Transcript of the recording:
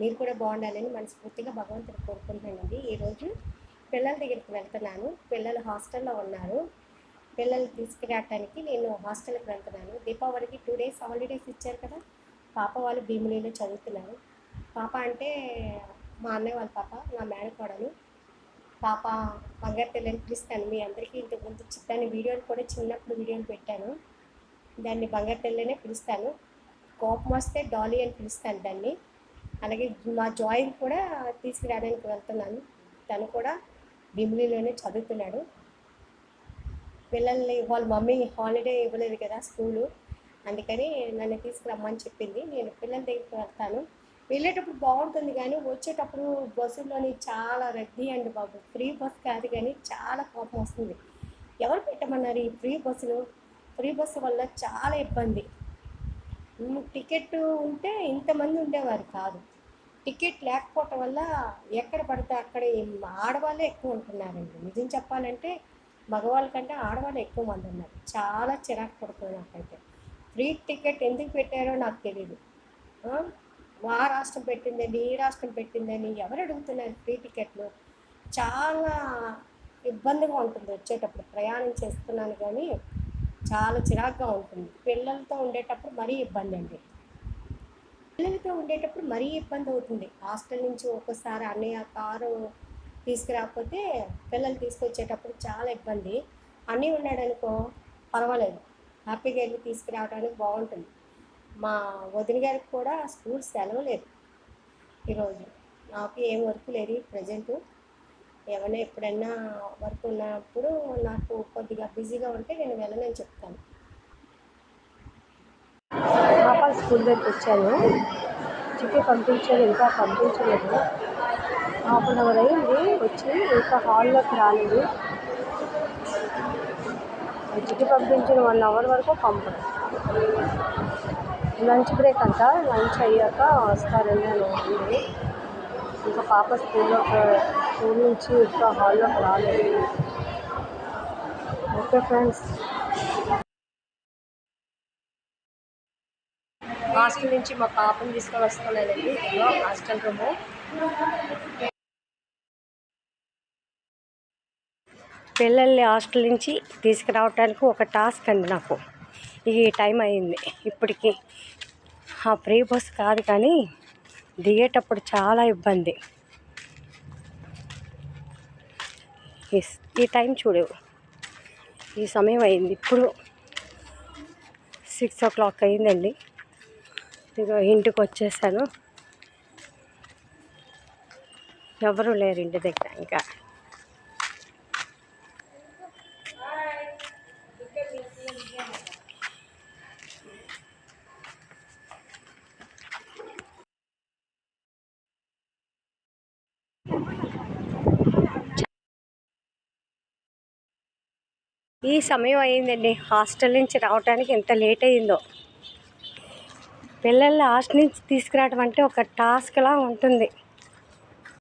మీరు కూడా బాగుండాలని మనస్ఫూర్తిగా భగవంతుడు కోరుకుంటున్నానండి. ఈరోజు పిల్లల దగ్గరికి వెళ్తున్నాను. పిల్లలు హాస్టల్లో ఉన్నారు. పిల్లలు తీసుకురావటానికి నేను హాస్టల్కి వెళ్తున్నాను. దీపావళికి టూ డేస్ హాలిడేస్ ఇచ్చారు కదా. పాప వాళ్ళు భీమిలీలో చదువుతున్నారు. పాప అంటే మా అన్నయ్య వాళ్ళ పాప నా మేనకోడలు పాప బంగారు పిలుస్తాను మీ అందరికీ ఇంతకుముందు దాని వీడియోలు కూడా చిన్నప్పుడు వీడియోలు పెట్టాను. దాన్ని బంగారు పిల్లనే పిలుస్తాను. కోపం వస్తే డాలీ అని పిలుస్తాను దాన్ని. అలాగే మా జాయిన్ కూడా తీసుకురావడానికి వెళ్తున్నాను. తను కూడా బిమ్లీలోనే చదువుతున్నాడు. పిల్లల్ని వాళ్ళ మమ్మీ హాలిడే ఇవ్వలేదు కదా స్కూలు. అందుకని నన్ను తీసుకురమ్మని చెప్పింది. నేను పిల్లల దగ్గరికి వెళ్తాను. వెళ్ళేటప్పుడు బాగుంటుంది కానీ వచ్చేటప్పుడు బస్సులోని చాలా రద్దీ అండి బాబు. ఫ్రీ బస్ కాదు కానీ చాలా కోపం వస్తుంది. ఎవరు పెట్టమన్నారు ఈ ఫ్రీ బస్సులు? ఫ్రీ బస్సు వల్ల చాలా ఇబ్బంది. టికెట్ ఉంటే ఇంతమంది ఉండేవారు కాదు. టికెట్ లేకపోవటం వల్ల ఎక్కడ పడితే అక్కడ ఆడవాళ్ళే ఎక్కువ ఉంటున్నారండి. నిజం చెప్పాలంటే మగవాళ్ళ కంటే ఆడవాళ్ళు ఎక్కువ మంది ఉన్నారు. చాలా చిరాకు పడుతుంది నాకైతే. ఫ్రీ టికెట్ ఎందుకు పెట్టారో నాకు తెలియదు ఆ? రాష్ట్రం పెట్టిందని ఈ రాష్ట్రం పెట్టిందని ఎవరు అడుగుతున్నారు ఫ్రీ టికెట్లు? చాలా ఇబ్బందిగా ఉంటుంది వచ్చేటప్పుడు. ప్రయాణం చేస్తున్నాను కానీ చాలా చిరాకుగా ఉంటుంది. పిల్లలతో ఉండేటప్పుడు మరీ ఇబ్బంది అండి. పిల్లలతో ఉండేటప్పుడు మరీ ఇబ్బంది అవుతుంది. హాస్టల్ నుంచి ఒక్కోసారి అన్నయ్య కారు తీసుకురాకపోతే పిల్లలు తీసుకొచ్చేటప్పుడు చాలా ఇబ్బంది. అన్నీ ఉన్నాడనుకో పర్వాలేదు. హ్యాపీగా వెళ్ళి తీసుకురావడానికి బాగుంటుంది. మా వదిన గారికి కూడా స్కూల్ సెలవు లేదు. ఈరోజు నాకు ఏం వర్క్ లేదు ప్రజెంటు. ఏమైనా ఎప్పుడైనా వర్క్ ఉన్నప్పుడు నాకు కొద్దిగా బిజీగా ఉంటే నేను వెళ్ళనని చెప్తాను. పాప స్కూల్ దగ్గరికి వచ్చాను. చిట్టి పంపించాను ఇంకా పంపించలేదు. హాఫ్ అన్ అవర్ అయింది వచ్చి ఇంకా హాల్లోకి రాలేదు. చిట్టి పంపించిన వన్ అవర్ వరకు పంపదు లంచ్ బ్రేక్ అంట లంచ్ అయ్యాక వస్తారని అని ఉంది ఇంకా పాప స్కూల్లో స్కూల్ నుంచి ఇంకా హాల్లోకి రాలేదు. Okay friends. హాస్టల్ నుంచి మా పాపని తీసుకొని వస్తున్నానండి ఇదిగో హాస్టల్ రూము. పిల్లల్ని హాస్టల్ నుంచి తీసుకురావడానికి ఒక టాస్క్ అండి నాకు. ఈ టైం అయింది ఇప్పటికి. ఆ ఫ్రీ బస్ కాదు కానీ దిగేటప్పుడు చాలా ఇబ్బంది. ఈ- ఈ టైం చూడు ఈ సమయం అయింది. ఇప్పుడు సిక్స్ ఓ క్లాక్ అయిందండి. ఇక ఇంటికి వచ్చేసాను. ఎవరు లేరు ఇంటి దగ్గర ఇంకా. ఈ సమయం అయిందండి. హాస్టల్ నుంచి రావడానికి ఎంత లేట్ అయిందో. పిల్లల్ని హాస్టల్ నుంచి తీసుకురావడం అంటే ఒక టాస్క్లా ఉంటుంది.